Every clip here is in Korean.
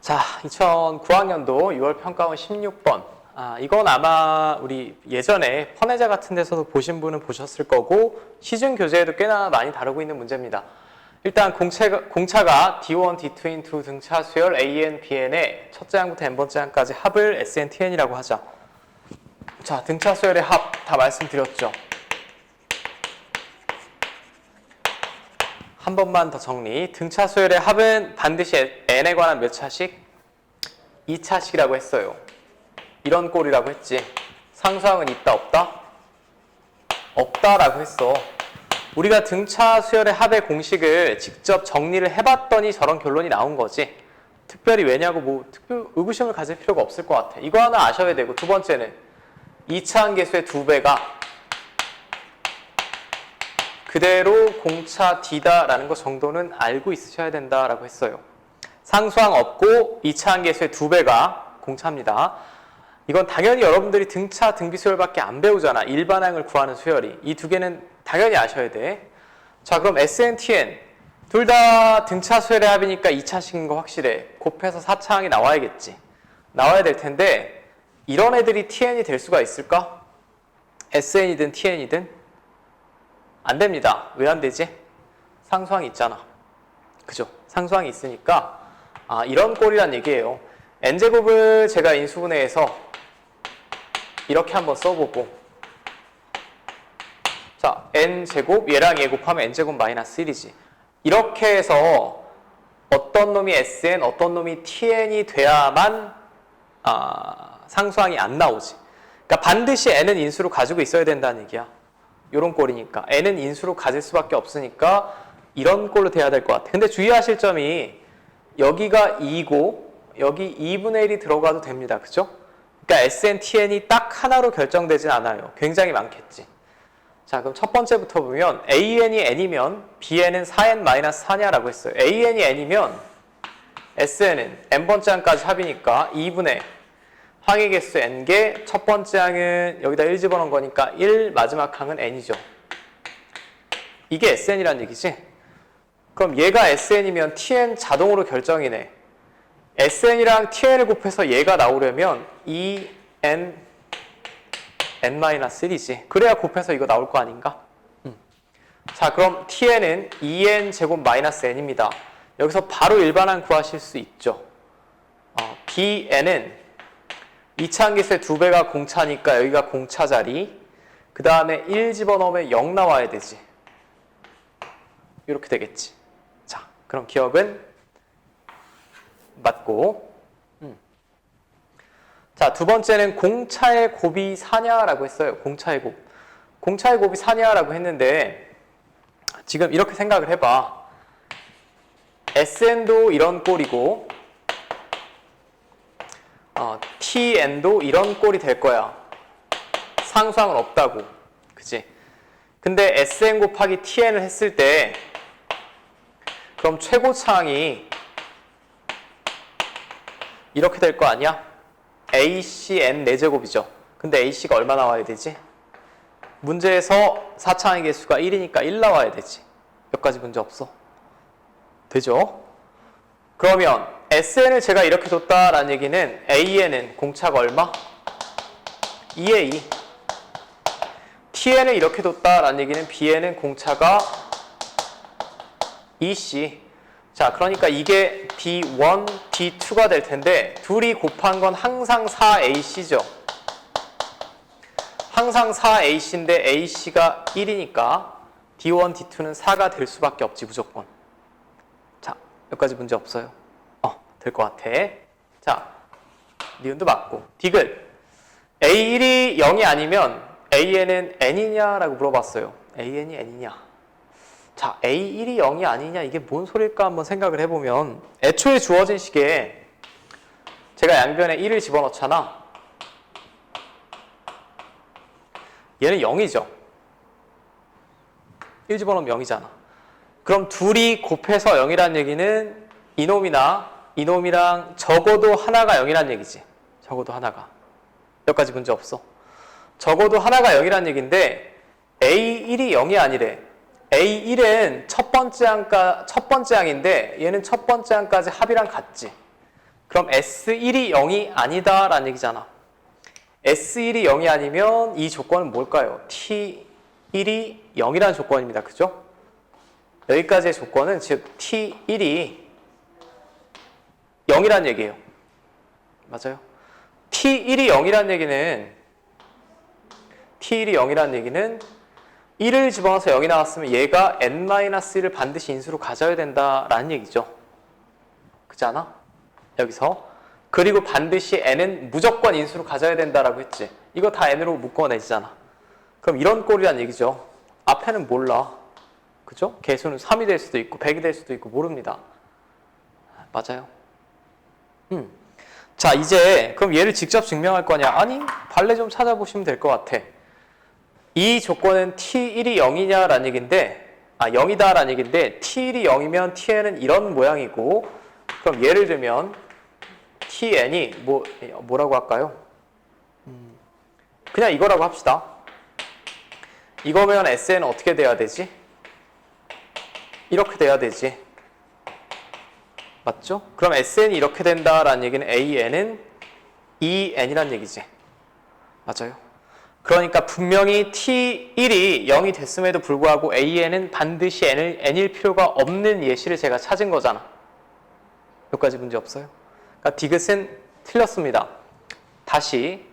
자, 2009학년도 6월 평가원 16번. 아, 이건 아마 우리 예전에 펀해자 같은 데서도 보신 분은 보셨을 거고 시중 교재에도 꽤나 많이 다루고 있는 문제입니다. 일단 공차가, 공차가 D1, D2인 두 등차 수열 AN, BN의 첫째 항부터 n번째 항까지 합을 SNTN이라고 하자. 자, 등차 수열의 합 다 말씀드렸죠. 한 번만 더 정리. 등차 수열의 합은 반드시 n에 관한 몇 차식? 2차식이라고 했어요. 이런 꼴이라고 했지. 상수항은 있다 없다? 없다라고 했어. 우리가 등차 수열의 합의 공식을 직접 정리를 해봤더니 저런 결론이 나온 거지. 특별히 왜냐고 뭐 특별 의구심을 가질 필요가 없을 것 같아. 이거 하나 아셔야 되고 두 번째는 2차 한계수의 두 배가 그대로 공차 D다라는 것 정도는 알고 있으셔야 된다라고 했어요. 상수항 없고 2차 한계수의 두 배가 공차입니다. 이건 당연히 여러분들이 등차 등비 수열밖에 안 배우잖아. 일반항을 구하는 수열이. 이 두 개는 당연히 아셔야 돼. 자, 그럼 SNTN 둘 다 등차 수열의 합이니까 2차식인 거 확실해. 곱해서 4차항이 나와야겠지. 나와야 될 텐데 이런 애들이 TN이 될 수가 있을까? SN이든 TN이든 안 됩니다. 왜 안 되지? 상수항이 있잖아. 그죠? 상수항이 있으니까 아, 이런 꼴이란 얘기예요. n제곱을 제가 인수분해해서 이렇게 한번 써보고 자, n제곱 얘랑 얘 곱하면 n제곱 마이너스 1이지. 이렇게 해서 어떤 놈이 sn, 어떤 놈이 tn이 돼야만 아, 상수항이 안 나오지. 그러니까 반드시 n은 인수로 가지고 있어야 된다는 얘기야. 요런 꼴이니까. n은 인수로 가질 수밖에 없으니까 이런 꼴로 돼야 될 것 같아. 근데 주의하실 점이 여기가 2고 여기 2분의 1이 들어가도 됩니다. 그죠? 그러니까 SN, TN이 딱 하나로 결정되진 않아요. 굉장히 많겠지. 자, 그럼 첫 번째부터 보면 AN이 N이면 BN은 4N-4냐라고 했어요. AN이 N이면 SN은 N번째 항까지 합이니까 2분의 항의 개수 N개, 첫 번째 항은 여기다 1 집어넣은 거니까 1, 마지막 항은 N이죠. 이게 SN이란 얘기지? 그럼 얘가 SN이면 TN 자동으로 결정이네. SN이랑 TN을 곱해서 얘가 나오려면 2N n-1이지. 그래야 곱해서 이거 나올 거 아닌가? 음. 자, 그럼 tn은 2n 제곱 마이너스 n입니다. 여기서 바로 일반항 구하실 수 있죠. 어, bn은 2차 한계수의 두 배가 공차니까 여기가 공차 자리. 그 다음에 1 집어넣으면 0 나와야 되지. 이렇게 되겠지. 자, 그럼 기억은 맞고. 음. 자, 두 번째는 공차의 곱이 사냐라고 했어요. 공차의 곱. 공차의 곱이 사냐라고 했는데 지금 이렇게 생각을 해봐. SN도 이런 꼴이고 어, TN도 이런 꼴이 될 거야. 상수항은 없다고. 그지? 근데 SN 곱하기 TN을 했을 때 그럼 최고차항이 이렇게 될 거 아니야? ACN 4제곱이죠. 근데 AC가 얼마 나와야 되지? 문제에서 4차항의 개수가 1이니까 1 나와야 되지. 여기까지 문제 없어. 되죠? 그러면 SN을 제가 이렇게 줬다라는 얘기는 AN은 공차가 얼마? 2에 2. TN을 이렇게 뒀다라는 얘기는 BN은 공차가 2C. 자, 그러니까 이게 D1, D2가 될 텐데 둘이 곱한 건 항상 4AC죠. 항상 4AC인데 AC가 1이니까 D1, D2는 4가 될 수밖에 없지 무조건. 자, 여기까지 문제 없어요. 어, 될것 같아. 자, 니은도 맞고. 디귿. A1이 0이 아니면 AN은 N이냐라고 물어봤어요. AN이 N이냐. 자, A1이 0이 아니냐 이게 뭔 소릴까 한번 생각을 해보면 애초에 주어진 식에 제가 양변에 1을 집어넣잖아. 얘는 0이죠. 1 집어넣으면 0이잖아. 그럼 둘이 곱해서 0이란 얘기는 이놈이나 이놈이랑 적어도 하나가 0이란 얘기지. 적어도 하나가. 여기까지 문제 없어. 적어도 하나가 0이란 얘기인데 A1이 0이 아니래. A1은 첫 번째 항가 첫 번째 항인데 얘는 첫 번째 항까지 합이랑 같지. 그럼 S1이 0이 아니다라는 얘기잖아. S1이 0이 아니면 이 조건은 뭘까요? T1이 0이라는 조건입니다. 그죠? 여기까지의 조건은 즉 T1이 0이라는 얘기예요. 맞아요? T1이 0이라는 얘기는 T1이 0이라는 얘기는 1을 집어넣어서 0이 나왔으면 얘가 n-1을 반드시 인수로 가져야 된다라는 얘기죠. 그렇지 않아? 여기서 그리고 반드시 n은 무조건 인수로 가져야 된다라고 했지. 이거 다 n으로 묶어내지잖아. 그럼 이런 꼴이란 얘기죠. 앞에는 몰라. 그죠? 개수는 3이 될 수도 있고 100이 될 수도 있고 모릅니다. 맞아요. 음. 자, 이제 그럼 얘를 직접 증명할 거냐? 아니, 발레 좀 찾아보시면 될 것 같아. 이 조건은 t1이 0이냐라는 얘기인데 아, 0이다라는 얘기인데 t1이 0이면 tn은 이런 모양이고 그럼 예를 들면 tn이 뭐 뭐라고 할까요? 음, 그냥 이거라고 합시다. 이거면 sn은 어떻게 돼야 되지? 이렇게 돼야 되지. 맞죠? 그럼 sn이 이렇게 된다라는 얘기는 an은 2n이란 얘기지. 맞아요? 그러니까 분명히 t1이 0이 됐음에도 불구하고 an은 반드시 n을, n일 필요가 없는 예시를 제가 찾은 거잖아. 여기까지 문제 없어요? 그러니까 디귿은 틀렸습니다. 다시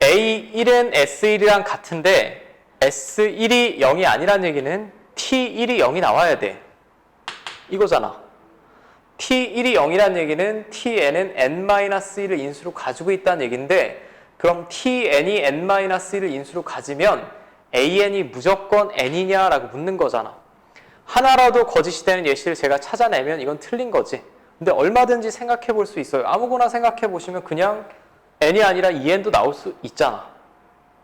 A1은 S1이랑 같은데 S1이 0이 아니란 얘기는 T1이 0이 나와야 돼. 이거잖아. T1이 0이란 얘기는 Tn은 n-1을 인수로 가지고 있다는 얘기인데 그럼 Tn이 n-1을 인수로 가지면 AN이 무조건 n이냐라고 묻는 거잖아. 하나라도 거짓이 되는 예시를 제가 찾아내면 이건 틀린 거지. 근데 얼마든지 생각해 볼 수 있어요. 아무거나 생각해 보시면 그냥 n이 아니라 2n도 나올 수 있잖아.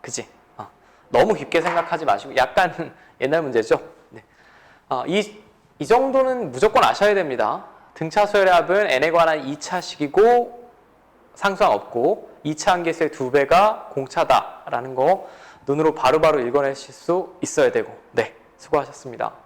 그지? 어. 너무 깊게 생각하지 마시고 약간 옛날 문제죠. 네. 어, 이, 이 정도는 무조건 아셔야 됩니다. 등차 수열의 합은 n에 관한 2차식이고 상수항 없고 2차 한계수의 두 배가 공차다라는 거 눈으로 바로 바로 읽어내실 수 있어야 되고 네 수고하셨습니다.